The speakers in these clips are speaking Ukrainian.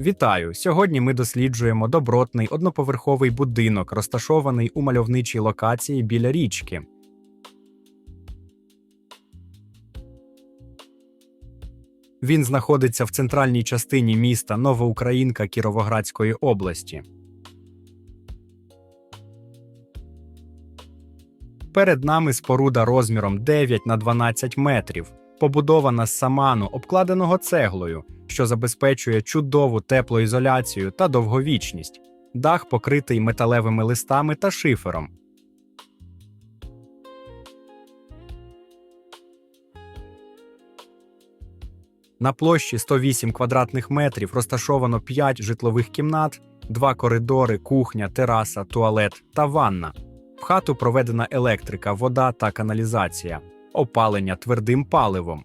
Вітаю! Сьогодні ми досліджуємо добротний одноповерховий будинок, розташований у мальовничій локації біля річки. Він знаходиться в центральній частині міста Новоукраїнка Кіровоградської області. Перед нами споруда розміром 9 на 12 метрів, побудована з саману, обкладеного цеглою, що забезпечує чудову теплоізоляцію та довговічність. Дах покритий металевими листами та шифером. На площі 108 квадратних метрів розташовано 5 житлових кімнат, 2 коридори, кухня, тераса, туалет та ванна. В хату проведена електрика, вода та каналізація, опалення твердим паливом.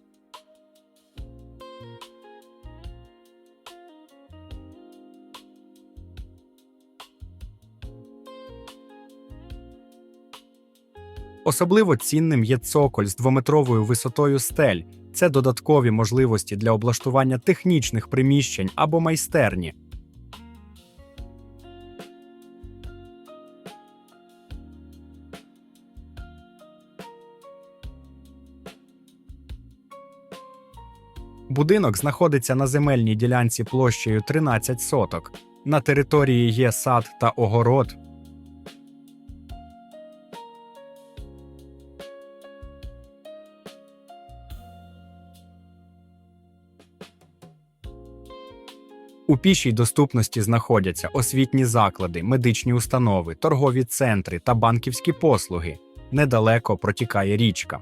Особливо цінним є цоколь з двометровою висотою стель. Це додаткові можливості для облаштування технічних приміщень або майстерні. Будинок знаходиться на земельній ділянці площею 13 соток. На території є сад та огород. У пішій доступності знаходяться освітні заклади, медичні установи, торгові центри та банківські послуги. Недалеко протікає річка.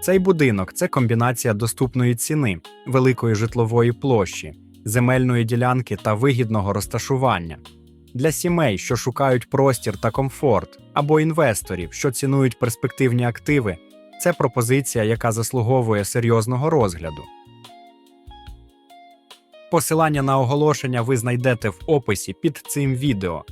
Цей будинок це комбінація доступної ціни, великої житлової площі, земельної ділянки та вигідного розташування. Для сімей, що шукають простір та комфорт, або інвесторів, що цінують перспективні активи, це пропозиція, яка заслуговує серйозного розгляду. Посилання на оголошення ви знайдете в описі під цим відео.